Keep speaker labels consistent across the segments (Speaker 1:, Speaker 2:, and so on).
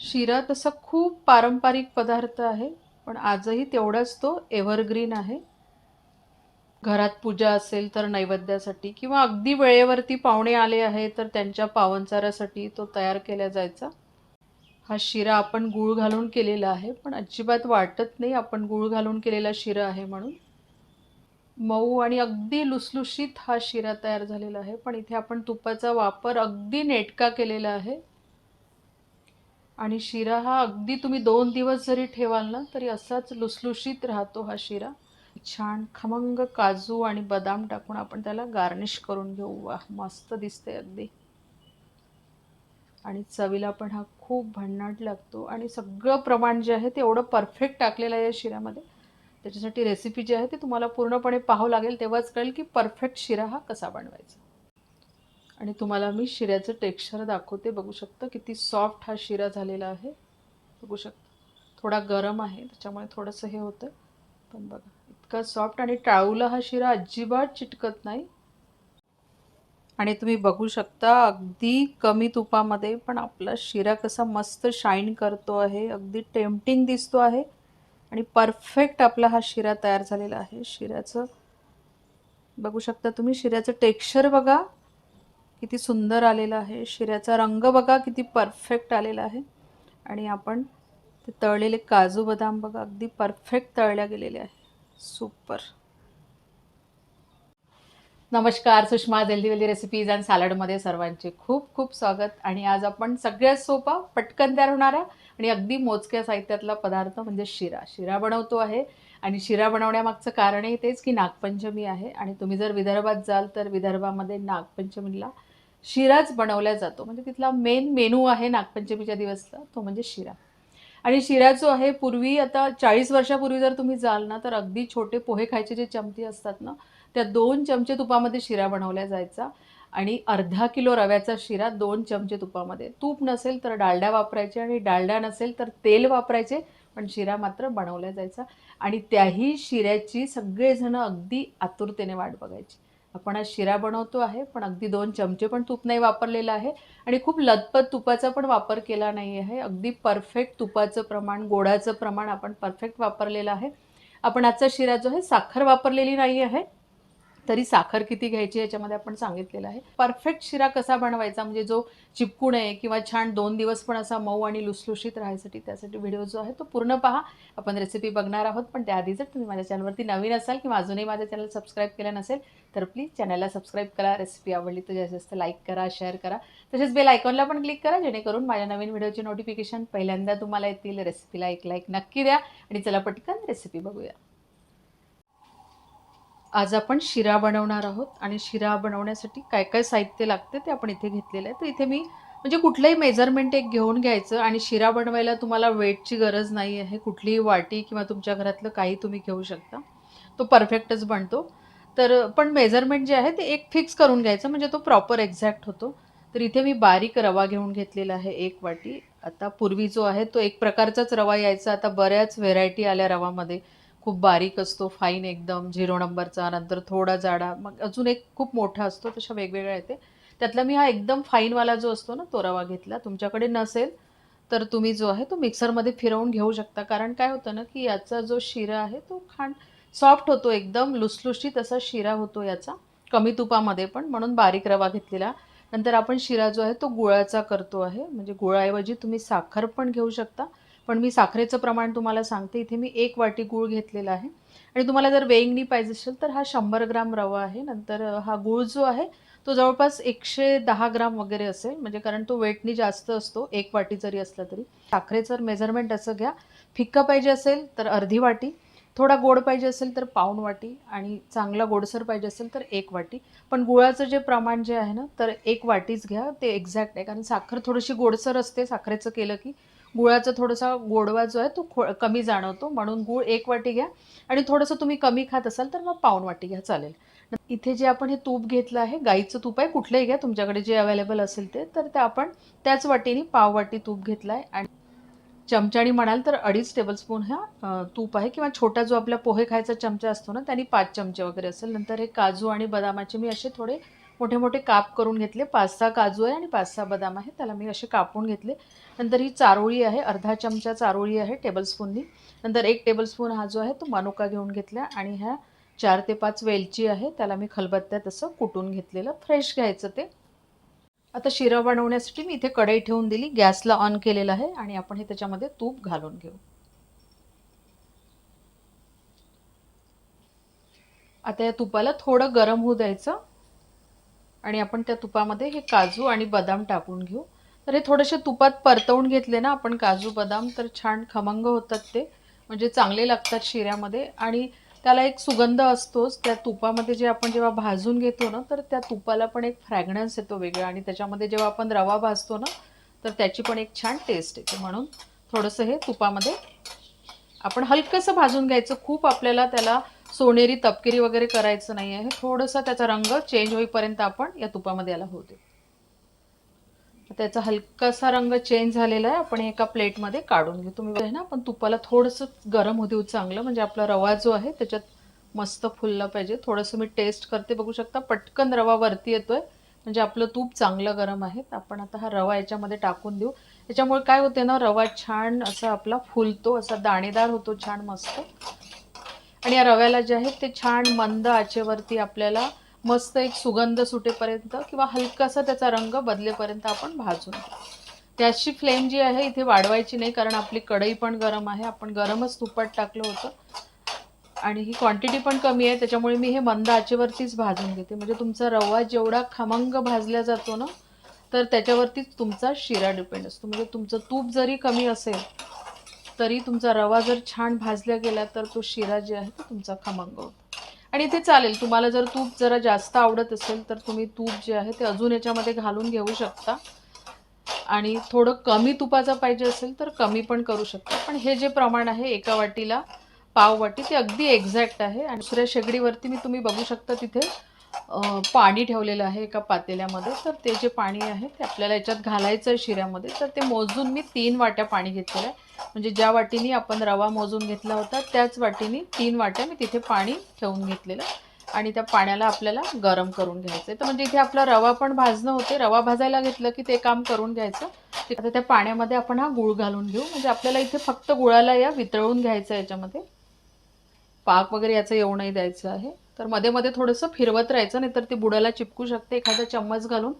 Speaker 1: शिरा तसा खूप पारंपरिक पदार्थ आहे पण आजही तेवढाच तो एव्हरग्रीन आहे. घरात पूजा असेल तर नैवेद्यासाठी किंवा अगदी वेळेवरती पाहुणे आले आहे तर त्यांच्या पावनचारासाठी तो तयार केला जायचा. हा शिरा आपण गूळ घालून केलेला आहे पण अजिबात वाटत नाही आपण गूळ घालून केलेला शिरा आहे म्हणून. मऊ आणि अगदी लुसलुशीत हा शिरा तयार झालेला आहे पण इथे आपण तुपाचा वापर अगदी नेटका केलेला आहे. आणि शिरा हा अगदी तुम्ही दोन दिवस जरी ठेवाल ना तरी असाच लुसलुशीत राहतो हा शिरा. छान खमंग काजू आणि बदाम टाकून आपण त्याला गार्निश करून घेऊ. वा मस्त दिसते अगदी. आणि चवीला पण हा खूप भन्नाट लागतो. आणि सगळं प्रमाण जे आहे ते एवढं परफेक्ट टाकलेलं आहे या शिऱ्यामध्ये. त्याच्यासाठी रेसिपी जी आहे ती तुम्हाला पूर्णपणे पाहावं लागेल तेव्हाच कळेल की परफेक्ट शिरा हा कसा बनवायचा. आणि तुम्हाला मी शिऱ्याचं टेक्स्चर दाखवते. बघू शकता किती सॉफ्ट हा शिरा झालेला आहे. बघू शकता. थोडा गरम आहे त्याच्यामुळे थोडंसं हे होतं. पण बघा इतका सॉफ्ट आणि टाळूला हा शिरा अजिबात चिटकत नाही. आणि तुम्ही बघू शकता अगदी कमी तुपामध्ये पण आपला शिरा कसा मस्त शाईन करतो आहे. अगदी टेम्पटिंग दिसतो आहे. आणि परफेक्ट आपला हा शिरा तयार झालेला आहे. शिऱ्याचं बघू शकता तुम्ही शिऱ्याचं टेक्स्चर बघा. किती सुंदर आलेलं आहे. शिऱ्याचा रंग बघा किती परफेक्ट आलेला आहे. आणि आपण ते तळलेले काजू बदाम बघा अगदी परफेक्ट तळल्या गेलेले आहे. सुपर नमस्कार Sushma healthy wealthy recipes and सॅलडमध्ये सर्वांचे खूप खूप स्वागत. आणि आज आपण सगळ्यात सोपा पटकन तयार होणारा आणि अगदी मोजक्या साहित्यातला पदार्थ म्हणजे शिरा. शिरा बनवतो आहे आणि शिरा बनवण्यामागचं कारणही तेच की नागपंचमी आहे. आणि तुम्ही जर विदर्भात जाल तर विदर्भामध्ये नागपंचमीला शिराच बनवला जातो. म्हणजे तिथला मेन मेनू आहे नागपंचमीच्या दिवसला तो म्हणजे शिरा. आणि शिरा जो आहे पूर्वी आता चाळीस वर्षापूर्वी जर तुम्ही जाल ना तर अगदी छोटे पोहे खायचे जे चमचे असतात ना त्या दोन चमचे तुपामध्ये शिरा बनवल्या जायचा. आणि अर्धा किलो रव्याचा शिरा दोन चमचे तुपामध्ये. तूप नसेल तर डालड्या वापरायचे आणि डालड्या नसेल तर तेल वापरायचे पण शिरा मात्र बनवला जायचा. आणि त्याही शिऱ्याची सगळेजण अगदी आतुरतेने वाट बघायची. आपण आज शिरा बनवतो आहे पण अगदी दोन चमचे पण तूप नाही वापरलेलं आहे आणि खूप लतपत तुपाचा पण वापर केला नाही आहे. अगदी परफेक्ट तुपाचं प्रमाण गोडाचं प्रमाण आपण परफेक्ट वापरलेलं आहे. आपण आजचा शिरा जो आहे साखर वापरलेली नाही आहे. तरी साखर किती घ्यायची याच्यामध्ये आपण सांगितलेलं आहे. परफेक्ट शिरा कसा बनवायचा? म्हणजे जो चिपकू नये किंवा छान दोन दिवस पण असा मऊ आणि लुसलुशीत राहायसाठी त्यासाठी व्हिडिओ जो आहे तो पूर्ण पहा. आपण रेसिपी बघणार आहोत पण त्याआधी जर तुम्ही माझ्या चॅनलवरती नवीन असाल किंवा अजूनही माझ्या चॅनल सबस्क्राईब केलं नसेल तर प्लीज चॅनलला सबस्क्राईब करा. रेसिपी आवडली तर जास्तीत जास्त लाईक करा शेअर करा. तसेच बेल आयकॉनला पण क्लिक करा जेणेकरून माझ्या नवीन व्हिडिओची नोटिफिकेशन पहिल्यांदा तुम्हाला येतील. रेसिपीला एक लाईक नक्की द्या. आणि चला पटकन रेसिपी बघूया. आज आपण शिरा बनवणार आहोत आणि शिरा बनवण्यासाठी काय काय साहित्य लागते ते आपण इथे घेतलेलं आहे. तर इथे मी म्हणजे कुठलंही मेजरमेंट एक घेऊन घ्यायचं आणि शिरा बनवायला तुम्हाला वेटची गरज नाही आहे. कुठलीही वाटी किंवा तुमच्या घरातलं काही तुम्ही घेऊ शकता. तो परफेक्टच बनतो. तर पण मेजरमेंट जे आहे ते एक फिक्स करून घ्यायचं म्हणजे तो प्रॉपर एक्झॅक्ट होतो. तर इथे मी बारीक रवा घेऊन घेतलेला आहे एक वाटी. आता पूर्वी जो आहे तो एक प्रकारचाच रवा यायचा. आता बऱ्याच व्हेरायटी आल्या रवामध्ये. खूप बारीक असतो फाईन एकदम झिरो नंबरचा नंतर थोडा जाडा मग अजून एक खूप मोठा असतो तशा वेगवेगळ्या येते. त्यातला मी हा एकदम फाईनवाला जो असतो ना तो रवा घेतला. तुमच्याकडे नसेल तर तुम्ही जो आहे तो मिक्सरमध्ये फिरवून घेऊ शकता. कारण काय होतं ना की याचा जो शिरा आहे तो खांड सॉफ्ट होतो एकदम लुसलुशीत असा शिरा होतो याचा कमी तुपामध्ये पण. म्हणून बारीक रवा घेतलेला. नंतर आपण शिरा जो आहे तो गुळाचा करतो आहे. म्हणजे गुळाऐवजी तुम्ही साखर पण घेऊ शकता. पण मी साखरेचं प्रमाण तुम्हाला सांगते इथे मी एक वाटी गूळ घेतलेला आहे. आणि तुम्हाला जर वेईंगनी पाहिजे असेल तर हा शंभर ग्राम रवा आहे नंतर हा गूळ जो आहे तो जवळपास एकशे दहा ग्राम वगैरे असेल म्हणजे कारण तो वेटनी जास्त असतो एक वाटी जरी असला तरी. साखरेचं मेजरमेंट असं घ्या फिक्का पाहिजे असेल तर अर्धी वाटी थोडा गोड पाहिजे असेल तर पाऊण वाटी आणि चांगला गोडसर पाहिजे असेल तर एक वाटी. पण गुळाचं जे प्रमाण जे आहे ना तर एक वाटीच घ्या ते एक्झॅक्ट आहे कारण साखर थोडीशी गोडसर असते साखरेचं केलं की गुळाचा थोडासा गोडवा जो आहे तो खो कमी जाणवतो. म्हणून गूळ एक वाटी घ्या आणि थोडंसं तुम्ही कमी खात असाल तर मग पाऊण वाटी घ्या. चालेल. इथे जे आपण हे तूप घेतलं आहे गाईचं तूप आहे कुठलंही घ्या. तुमच्याकडे जे अवेलेबल असेल ते तर ते आपण त्याच वाटीने पाव वाटी तूप घेतलं आहे. आणि चमच्याने म्हणाल तर अडीच टेबलस्पून ह्या तूप आहे किंवा छोटा जो आपला पोहे खायचा चमचा असतो ना त्याने पाच चमचे वगैरे असेल. नंतर हे काजू आणि बदामाचे मी असे थोडे मोठे मोठे काप करून घेतले. पाच सहा काजू आहे आणि पाच सहा बदाम आहे त्याला मी असे कापून घेतले. नंतर ही चारोळी आहे. अर्धा चमचा चारोळी आहे टेबलस्पूननी नंतर एक टेबलस्पून हा जो आहे तो मनुका घेऊन घेतला आणि ह्या चार ते पाच वेलची आहे. त्याला मी खलबत्त्यात असं कुटून घेतलेलं फ्रेश घ्यायचं ते. आता शिरा बनवण्यासाठी मी इथे कढई ठेवून दिली. गॅसला ऑन केलेला आहे आणि आपण हे त्याच्यामध्ये तूप घालून घेऊ. आता या तुपाला थोडं गरम होऊ द्यायचं. आणि आपण त्या तुपामध्ये हे काजू आणि बदाम टाकून घेऊ. तर हे थोडेसे तुपात परतवून घेतले ना आपण काजू बदाम तर छान खमंग होतात ते. म्हणजे चांगले लागतात शिऱ्यामध्ये. आणि त्याला एक सुगंध असतोच. त्या तुपामध्ये जे आपण जेव्हा भाजून घेतो ना तर त्या तुपाला पण एक फ्रॅग्रन्स येतो वेगळा. आणि त्याच्यामध्ये जेव्हा आपण रवा भाजतो ना तर त्याची पण एक छान टेस्ट येते. म्हणून थोडंसं हे तुपामध्ये आपण हलकंसं भाजून घ्यायचं. खूप आपल्याला त्याला सोनेरी तपकिरी वगैरे करायचं नाही आहे. थोडंसं त्याचा रंग चेंज होईपर्यंत आपण या तुपामध्ये याला होऊ दे त्याचा हलकासा रंग चेंज झालेला आहे. आपण एका प्लेटमध्ये काढून घेऊ. तुम्ही ना आपण तुपाला थोडंसं गरम होऊ देऊ चांगलं. म्हणजे आपला रवा जो आहे त्याच्यात मस्त फुलला पाहिजे. थोडंसं मी टेस्ट करते. बघू शकता पटकन रवा वरती येतोय. म्हणजे आपलं तूप चांगलं गरम आहे. आपण आता हा रवा याच्यामध्ये टाकून देऊ. याच्यामुळे काय होते ना रवा छान असा आपला फुलतो. असा दाणेदार होतो छान मस्त. आणि या रव्याला जे आहे ते छान मंद आचेवरती आपल्याला मस्त एक सुगंध सुटेपर्यंत किंवा हलकासा त्याचा रंग बदलेपर्यंत आपण भाजून त्याची फ्लेम जी आहे इथे वाढवायची नाही कारण आपली कढई पण गरम आहे. आपण गरमच तुपात टाकलं होतं. आणि ही क्वांटिटी पण कमी आहे त्याच्यामुळे मी हे मंद आचेवरतीच भाजून घेते. म्हणजे तुमचा रवा जेवढा खमंग भाजला जातो ना तर त्याच्यावरतीच तुमचा शिरा डिपेंड असतो. म्हणजे तुमचं तूप जरी कमी असेल तरी तुमचा रवा जर छान भाजला गेला तर तो शिरा जे आहे तो तुमचा खमंग होतो. आणि ते चालेल. तुम्हाला जर तूप जरा जास्त आवडत असेल तर तुम्ही तूप जे आहे ते अजून याच्यामध्ये घालून घेऊ शकता. आणि थोडं कमी तुपाचं पाहिजे असेल तर कमी पण करू शकता. पण हे जे प्रमाण आहे एका वाटीला पाव वाटी ते अगदी एक्झॅक्ट आहे. आणि दुसऱ्या शेगडीवरती मी तुम्ही बघू शकता तिथे पाणी ठेवलेलं आहे एका पातेल्यामध्ये. तर ते जे पाणी आहे ते आपल्याला याच्यात घालायचं आहे शिऱ्यामध्ये. तर ते मोजून मी तीन वाट्या पाणी घेतलेलं आहे. म्हणजे ज्या वाटीने आपण रवा मोजून घेतला होता त्याच वाटीने तीन वाट्या मी तिथे पाणी ठेवून घेतलेलं आणि त्या पाण्याला आपल्याला गरम करून घ्यायचं तर म्हणजे इथे आपला रवा पण भाजणं होते. रवा भाजायला घेतलं की ते काम करून घ्यायचं. आता त्या पाण्यामध्ये आपण हा गुळ घालून घेऊ. म्हणजे आपल्याला इथे फक्त गुळाला या वितळून घ्यायचं याच्यामध्ये. पाक वगैरे याचं येऊ नाही द्यायचं आहे. तर मध्ये मध्ये थोडंसं फिरवत राहायचं नाहीतर ते बुडाला चिपकू शकते. एखादा चम्मच घालून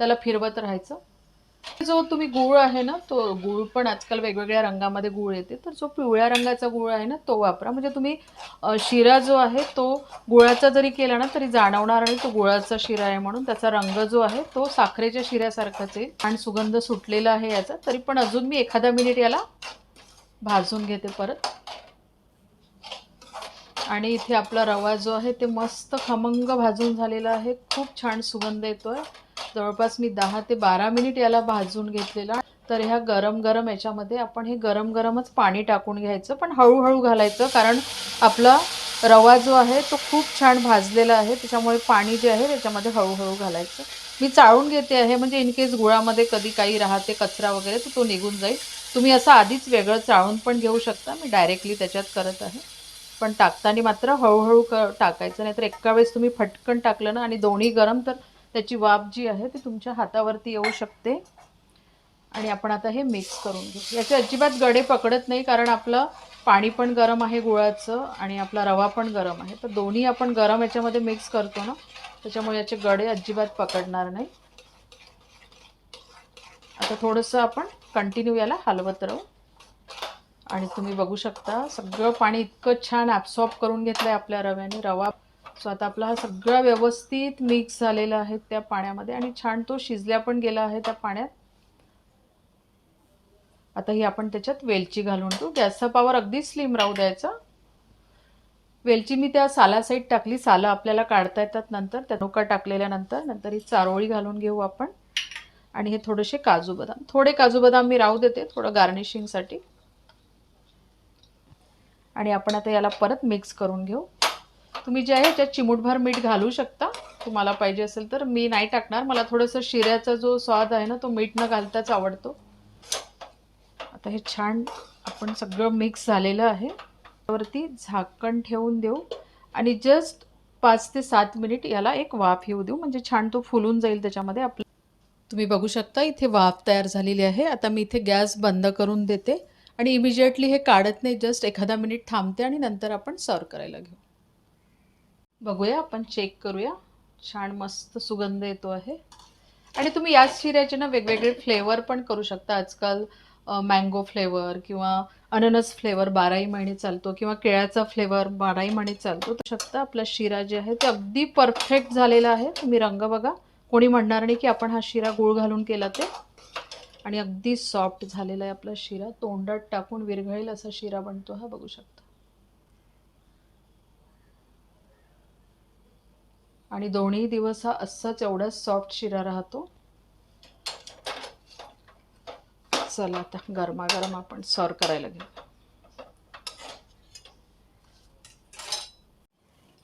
Speaker 1: त्याला फिरवत राहायचं. जो तुम्ही गूळ आहे ना तो गूळ पण आजकाल वेगवेगळ्या रंगामध्ये गूळ येते. तर जो पिवळ्या रंगाचा गूळ आहे ना तो वापरा. म्हणजे तुम्ही शिरा जो आहे तो गुळाचा जरी केला ना तरी जाणवणार आणि तो गुळाचा शिरा आहे म्हणून. त्याचा रंग जो आहे तो साखरेच्या शिऱ्यासारखाच आहे आणि सुगंध सुटलेला आहे याचा. तरी पण अजून मी एखादा मिनिट याला भाजून घेते परत. आणि इथे आपला रवा जो आहे ते मस्त खमंग भाजून झालेला आहे. खूप छान सुगंध येतो आहे जवळपास मी दहा ते बारा मिनिट याला भाजून घेतलेला. तर ह्या गरम गरम याच्यामध्ये आपण हे गरम गरमच पाणी टाकून घ्यायचं पण हळूहळू घालायचं. कारण आपला रवा जो आहे तो खूप छान भाजलेला आहे. त्याच्यामुळे पाणी जे आहे त्याच्यामध्ये हळूहळू घालायचं. मी चाळून घेते आहे म्हणजे इन केस गुळामध्ये कधी काही राहते कचरा वगैरे तर तो निघून जाईल. तुम्ही असं आधीच वेगळं चाळून पण घेऊ शकता. मी डायरेक्टली त्याच्यात करत आहे. पण टाकताना मात्र हळूहळू क टाकायचं. नाहीतर एका वेळेस तुम्ही फटकन टाकलं ना आणि दोन्ही गरम तर त्याची वाफ जी आहे ती तुमच्या हातावरती येऊ शकते. आणि आपण आता हे मिक्स करून घेऊ. याचे अजिबात गडे पकडत नाही कारण आपलं पाणी पण गरम आहे गुळाचं आणि आपला रवा पण गरम आहे. तर दोन्ही आपण गरम याच्यामध्ये मिक्स करतो ना त्याच्यामुळे याचे गडे अजिबात पकडणार नाही. आता थोडंसं आपण कंटिन्यू याला हलवत राहू. आणि तुम्ही बघू शकता सगळं पाणी इतकं छान ॲब्सॉर्ब करून घेतलं आहे आपल्या रव्याने. रवा सो आता आपला हा सगळा व्यवस्थित मिक्स झालेला आहे त्या पाण्यामध्ये आणि छान तो शिजल्या पण गेला आहे त्या पाण्यात. आता ही आपण त्याच्यात वेलची घालून ठेवू. गॅसचा पावर अगदी स्लिम राहू द्यायचा. वेलची मी त्या सालासाईड टाकली. सालं आपल्याला काढता येतात नंतर. त्या नोका टाकलेल्यानंतर नंतर. ही चारोळी घालून घेऊ आपण. आणि हे थोडेसे काजू बदाम. थोडे काजू बदाम मी राहू देते. थोडं गार्निशिंगसाठी आणि आपण आता याला परत मिक्स करून घेऊ. तुम्ही जे आहे ह्याच्यात चिमूटभर मीठ घालू शकता तुम्हाला पाहिजे असेल तर मी नाही टाकणार. मला थोडंसं शिऱ्याचा जो स्वाद आहे ना तो मीठ न घालताच आवडतो. आता आता हे छान आपण सगळं मिक्स झालेलं आहे. त्यावरती झाकण ठेवून देऊ. आणि जस्ट पाच ते सात मिनिट याला एक वाफ येऊ देऊ. म्हणजे छान तो फुलून जाईल त्याच्यामध्ये. आपलं तुम्ही बघू शकता इथे वाफ तयार झालेली आहे. आता मी इथे गॅस बंद करून देते. आणि इमिजिएटली हे काढत नाही. जस्ट एखादा मिनिट थांबते आणि नंतर आपण सर्व करायला घेऊ. बघूया आपण चेक करूया. छान मस्त सुगंध येतो आहे. आणि तुम्ही याच शिऱ्याचे ना वेगवेगळे फ्लेवर पण करू शकता. आजकाल मँगो फ्लेवर किंवा अननस फ्लेवर बाराही महिने चालतो किंवा केळ्याचा फ्लेवर बाराही महिने चालतो. तर शकता आपला शिरा जे आहे ते अगदी परफेक्ट झालेला आहे. तुम्ही रंग बघा. कोणी म्हणणार नाही की आपण हा शिरा गूळ घालून केला ते. आणि अगदी सॉफ्ट झालेला आहे आपला शिरा. तोंडात टाकून विरघळेल असा शिरा बनतो हा. बघू शकता. आणि दोन्ही दिवस हा असाच एवढा सॉफ्ट शिरा राहतो. चला आता गरमागरम आपण सर्व करायला घेऊ.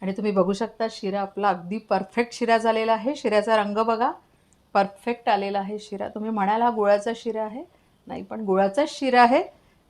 Speaker 1: आणि तुम्ही बघू शकता शिरा आपला अगदी परफेक्ट शिरा झालेला आहे. शिऱ्याचा रंग बघा. परफेक्ट आलेला आहे शिरा. तुम्ही म्हणाल हा गुळाचा शिरा आहे. नाही पण गुळाचाच शिरा आहे.